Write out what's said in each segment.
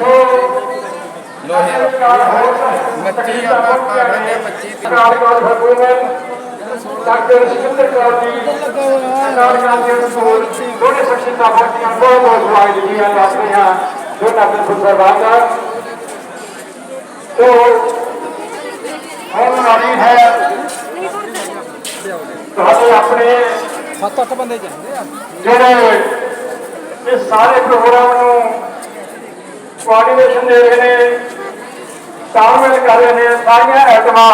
ਲੋਹੇ ਮੱਛੀ ਆਪਾਂ ਪਾ ਰਹੇ ਮੱਛੀ ਦੀ ਡਾਕਟਰ ਸਿੰਦਰ ਕੌਰ ਜੀ ਸਰਕਾਰ ਕਾਲਜ ਸਕੂਲ ਦੋਨੇ ਸ਼ਖਸੀਅਤਾਂ ਬਹੁਤੀਆਂ ਬਹੁਤ ਬਹੁਤ ਸਵਾਗਤ ਜੀ ਆ ਦੱਸਦੇ ਹਾਂ ਜੋ ਡਾਕਟਰ ਸੁਖਰਵਾਨ ਦਾ ਤੋ ਹੁਣ ਨਾਰੀ ਹੈ ਤੁਹਾਡੇ ਆਪਣੇ ਸੱਤ ਅੱਠ ਬੰਦੇ ਜਾਂਦੇ ਆ। ਜਿਹੜੇ ਇਸ ਸਾਰੇ ਪ੍ਰੋਗਰਾਮ ਨੂੰ ਕੋਆਰਡੀਨੇਸ਼ਨ ਦੇ ਰਹੇ ਨੇ, ਤਾਲਮੇਲ ਕਰ ਰਹੇ ਨੇ, ਸਾਰੀਆਂ ਐਟਮਾਂ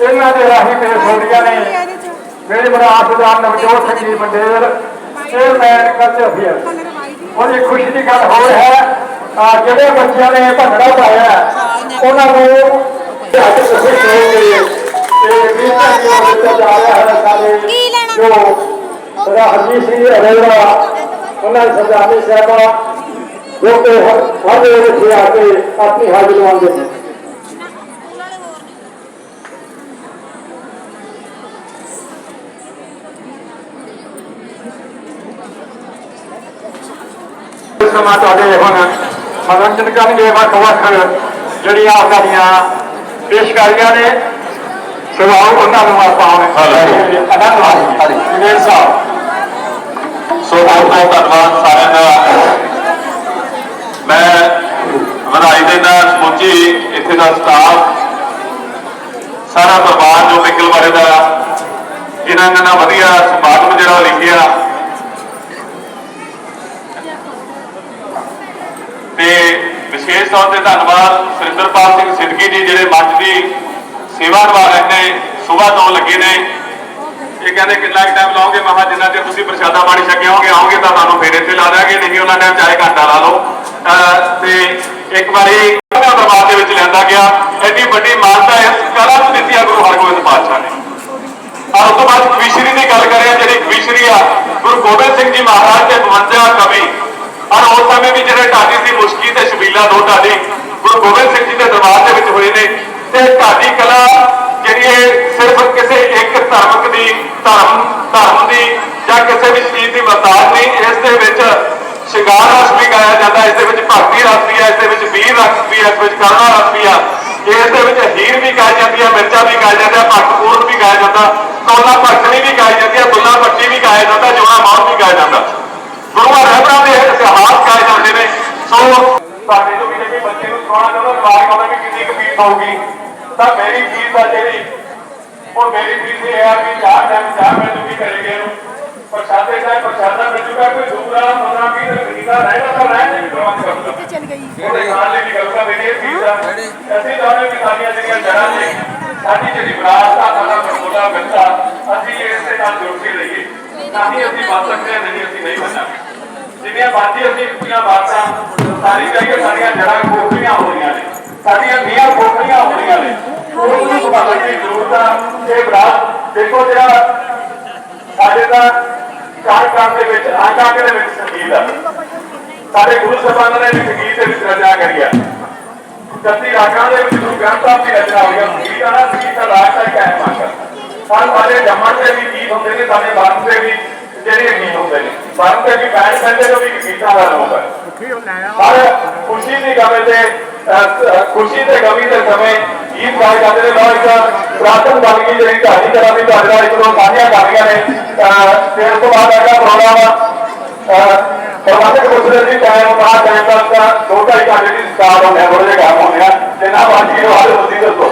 ਇਹਨਾਂ ਦੇ ਰਾਹੀਂ ਪੇਸ਼ ਹੋ ਨੇ ਮੇਰੇ ਮਰਾਸਦਾਰ Navjot Singh ji Mander chairman culture affair ਉਹਦੀ ਖੁਸ਼ੀ ਦੀ ਗੱਲ ਹੋਰ ਹੈ ਜਿਹੜੇ ਬੱਚਿਆਂ ਨੇ ਭੰਗੜਾ ਪਾਇਆ, ਉਹਨਾਂ ਨੂੰ ਅੱਜ ਤੁਸੀਂ ਕਹੋਗੇ ਤੇ ਵੀਸਾ ਜੀ ਉਹ ਦਿੱਤਾ ਜਾ ਰਿਹਾ ਹੈ ਸਾਡੇ ਜੋ ਰਾਜੀਤ ਸਿੰਘ ਅਰੋੜਾ, ਉਹਨਾਂ ਦੇ ਸਰਦਾਰਨੀ ਸਾਹਿਬਾ ਜੋ ਕਿ ਹਰ ਵੇਲੇ ਇੱਥੇ ਆ ਕੇ ਆਪਣੀ ਹਾਜ਼ਰੀ ਲਵਾਉਂਦੇ ਨੇ। ਸਮਾਂ ਤੁਹਾਡੇ ਹੁਣ ਮਨੋਰੰਜਨ ਕਰਨਗੇ ਵੱਖ ਵੱਖ ਜਿਹੜੀਆਂ ਉਹਨਾਂ ਦੀਆਂ ਪੇਸ਼ਕਾਰੀਆਂ ਨੇ। ਸਵਾਲ ਉਹਨਾਂ ਨੂੰ ਆਪਾਂ ਆਨੰਦ ਮਾਣੀਏ ਜਨੇਰ ਸਾਹਿਬ। ਸੋ ਬਹੁਤ ਬਹੁਤ ਧੰਨਵਾਦ ਸਾਰਿਆਂ ਦਾ। ਮੈਂ ਵਧਾਈ ਦਿੰਦਾ ਸਮੁੱਚੀ ਇੱਥੇ ਦਾ ਸਟਾਫ ਸਾਰਾ ਪਰਿਵਾਰ ਜੋ ਨਿਕਲ ਬਾਰੇ ਦਾ ਇਹਨਾਂ ਨੇ ਨਾ ਵਧੀਆ ਸਮਾਗਮ ਜਿਹੜਾ ਲਿਖਿਆ। ਤੇ ਵਿਸ਼ੇਸ਼ ਤੌਰ ਤੇ ਧੰਨਵਾਦ ਸੁਰਿੰਦਰਪਾਲ ਸਿੰਘ ਸਿੱਧਗੀ ਜੀ, ਜਿਹੜੇ ਮੰਚ ਦੀ ਸੇਵਾ ਨਿਭਾ ਰਹੇ ਨੇ, ਸਵੇਰ ਤੋਂ ਲੱਗੇ ਨੇ। ਇਹ ਕਹਿੰਦੇ ਕਿੰਨਾ ਕੁ ਟਾਈਮ ਲਾਓਗੇ? ਮਹਾ ਜਿੰਨਾ ਚਿਰ ਤੁਸੀਂ ਪ੍ਰਸ਼ਾਦਾ ਪਾਣੀ ਛਕੇ ਆਓਗੇ ਆਓਗੇ ਤਾਂ ਤੁਹਾਨੂੰ ਫੇਰ ਇੱਥੇ ਲਾ ਦਿਆਂਗੇ, ਨਹੀਂ ਉਹਨਾਂ ਟਾਈਮ ਚਾਹੇ ਘੰਟਾ ਲਾ ਲਓ। ਤੇ ਇੱਕ ਵਾਰੀ ਦਰਬਾਰ ਦੇ ਵਿੱਚ ਲਿਆਂਦਾ ਗਿਆ। ਐਡੀ ਵੱਡੀ ਮਾਨਤਾ ਇਸ ਕਲਾ ਦਿੱਤੀ ਆ ਗੁਰੂ ਹਰਗੋਬਿੰਦ ਪਾਤਸ਼ਾਹ ਨੇ। ਔਰ ਉਸ ਤੋਂ ਬਾਅਦ ਕਵਿਸ਼ਰੀ ਦੀ ਗੱਲ ਕਰਿਆ, ਜਿਹੜੀ ਕਵਿਸ਼ਰੀ ਆ, ਗੁਰੂ ਗੋਬਿੰਦ ਸਿੰਘ ਜੀ ਮਹਾਰਾਜ ਦੇ 52 ਕਵੀ। ਔਰ ਉਸ ਸਮੇਂ ਵੀ ਜਿਹੜੇ ਢਾਡੀ ਸੀ, ਮੁਸ਼ਕੀ ਤੇ ਸ਼ਬੀਲਾ ਦੋ ਢਾਡੀ ਗੁਰੂ ਗੋਬਿੰਦ ਸਿੰਘ ਜੀ ਦੇ ਦਰਬਾਰ ਦੇ ਵਿੱਚ ਹੋਏ ਨੇ। ਤੇ ਢਾਡੀ ਕਲਾ ਧਰਮ ਧਰਮ ਦੀ ਜਾਂ ਕਿਸੇ ਵੀ ਚੀਜ਼ ਦੀ ਮਹਤਾਜ ਨਹੀਂ, ਇਸ ਦੇ ਵਿੱਚ ਸ਼ਿੰਗਾਰ ਰਸ ਵੀ ਗਾਇਆ ਜਾਂਦਾ, ਇਸ ਦੇ ਵਿੱਚ ਭਗਤੀ ਰਸ ਵੀ ਹੈ, ਇਸ ਦੇ ਵਿੱਚ ਵੀਰ ਰਸ ਵੀ ਹੈ, ਇਸ ਵਿੱਚ ਕਰੁਣਾ ਰਸ ਵੀ ਆ। ਇਸ ਦੇ ਵਿੱਚ ਹੀਰ ਵੀ ਗਾਈ ਜਾਂਦੀ ਹੈ ਮਿਰਚਾ ਵੀ ਗਾਇਆ ਜਾਂਦਾ ਭਗਤ ਵੀ ਗਾਇਆ ਜਾਂਦਾ ਕੌਲਾ ਭਗਤਣੀ ਵੀ ਗਾਈ ਜਾਂਦੀ ਹੈ ਬੁੱਲਾ ਪੱਟੀ ਵੀ ਗਾਇਆ ਜਾਂਦਾ, ਜੋੜਾ ਮਾਰ ਵੀ ਗਾਇਆ ਜਾਂਦਾ। ਗੁਰੂਆਂ ਰਹਿਬਰਾਂ ਦੇ ਇਤਿਹਾਸ ਗਾਏ ਜਾਂਦੇ ਨੇ। ਸੋ ਸਾਡੇ ਜੋ ਵੀ ਜਿਹੜੇ ਬੱਚੇ ਨੂੰ ਸੁਣਾਉਣਾ ਚਾਹੁੰਦਾ ਦਿਮਾਗ ਆਉਂਦਾ ਕਿ ਕਿੰਨੀ ਕੁ ਫੀਸ ਹੋਊਗੀ, ਤਾਂ ਮੇਰੀ ਫੀਸ ਆ ਜਿਹੜੀ ਉਹ ਮੇਰੀ ਫੀਸ ਇਹ ਹੈ ਕਿ ਚਾਰ ਟਾਈਮ ਚਾਰ ਮਿੰਟ ਵੀ ਕਰੇਗੇ ਇਹਨੂੰ ਪ੍ਰਸ਼ਾਦੇ ਦਾ ਪ੍ਰਸ਼ਾਦਾ ਮਿਲ ਜੂਗਾ ਕੋਈ ਦੂਸਰਾ 15 20 ਦਿਨ ਖਰੀਦਾ ਰਹੇਗਾ ਤਾਂ ਰਹਿਣ ਦੀ ਪ੍ਰਬੰਧ ਕਰੂਗਾ? ਚਲ ਗਈ? ਉਹਦੇ ਨਾਲ ਲਈ ਵੀ ਕਰੂਗਾ ਮੇਰੀ ਇਹ ਫੀਸ ਆ ਅਸੀਂ ਚਾਹੁੰਦੇ ਕਿ ਸਾਡੀਆਂ ਜਿਹੜੀਆਂ ਜੜ੍ਹਾਂ ਨੇ ਸਾਡੀ ਜਿਹੜੀ ਵਿਰਾਸਤ ਆ ਸਾਡਾ ਪਰਮੋਲਾ ਮਿਲਦਾ ਅਸੀਂ ਇਸ ਦੇ ਨਾਲ ਜੁੜ ਕੇ ਰਹੀਏ। ਤਾਂ ਹੀ ਅਸੀਂ ਬਚ ਸਕਦੇ ਹਾਂ ਨਹੀਂ ਅਸੀਂ ਨਹੀਂ ਬਚਾਂਗੇ ਜਿੰਨੀਆਂ ਬਾਜੀ ਅਸੀਂ ਪੂਰੀਆਂ ਬਾਤਾਂ ਸਾਰੀ ਕਹੀਏ ਸਾਡੀਆਂ ਜੜ੍ਹਾਂ ਖੋਖਲੀਆਂ ਹੋ ਰਹੀਆਂ ਨੇ ਸਾਡੀਆਂ ਨੀਆਂ ਖੋਖਲੀਆਂ ਹੋ ਰਹੀਆਂ ਨੇ। ਉਹ ਨੂੰ ਦੀ ਜ਼ਰੂਰਤ ਆ ਇਹ ਵਿਰਾਸਤ ਦੇਖੋ ਜਿਹੜਾ ਸਾਡੇ ਦਾ ਕਾਰਜਕ੍ਰਮ ਦੇ ਵਿੱਚ ਆਗਾਕ ਦੇ ਵਿੱਚ ਸੰਗੀਤ ਆ ਸਾਡੇ ਗੁਰੂ ਸਾਹਿਬਾਨਾਂ ਨੇ ਵੀ ਸੰਗੀਤ ਦੇ ਵਿੱਚ ਰਚਨਾ ਕਰੀ ਆ ਜੱਤੀ ਰਾਗਾਂ ਦੇ ਵਿੱਚ ਗੁਰੂ ਗ੍ਰੰਥ ਸਾਹਿਬ ਦੀ ਰਚਨਾ ਹੋਈ ਆ ਸੰਗੀਤ ਆ ਸੰਗੀਤ ਦਾ ਰਾਗ ਦਾ ਕਹਿ ਮਾਸ਼ਾ ਸਾਡੇ ਜੰਮਣ ਦੇ ਵੀ ਗੀਤ ਹੁੰਦੇ ਨੇ ਸਾਡੇ ਬਾਤ ਦੇ ਵੀ ਜਿਹੜੇ ਗੀਤ ਹੁੰਦੇ ਨੇ ਬਾਤ ਦੇ ਵੀ ਬੈਠ ਪੈਂਦੇ ਨੇ ਵੀ ਗੀਤਾਂ ਦਾ ਰੂਪ ਹੈ ਪਰ ਖੁਸ਼ੀ ਦੀ ਗਮੇ ਤੇ ਖੁਸ਼ੀ ਤੇ ਗਮੀ ਦੇ ਸਮੇਂ ਗੀਤ ਗਾਏ ਜਾਂਦੇ ਨੇ ਬਹੁਤ ਇੱਕ ਪ੍ਰਾਤਨ ਬਣ ਗਈ, ਜਿਹੜੀ ਢਾਡੀ ਤਰ੍ਹਾਂ ਦੀ ਤੁਹਾਡੇ ਨਾਲ ਇੱਕ ਦੋ ਸਾਂਝੀਆਂ ਕਰ ਨੇ। ਤੇ ਉਸ ਤੋਂ ਬਾਅਦ ਹੈਗਾ ਪ੍ਰੋਗਰਾਮ ਪ੍ਰਬੰਧਕ ਪੁੱਛਦੇ ਸੀ, ਟਾਈਮ ਬਾਅਦ ਟਾਈਮ ਤੱਕ ਦੋ ਢਾਈ ਘੰਟੇ ਦੀ ਸਟਾਰਟ ਹੁੰਦੇ ਆ ਥੋੜੇ ਕੰਮ ਹੁੰਦੇ ਆ। ਤੇ ਨਾ ਬਾਕੀ ਜੋ ਤੁਸੀਂ ਦੱਸੋ?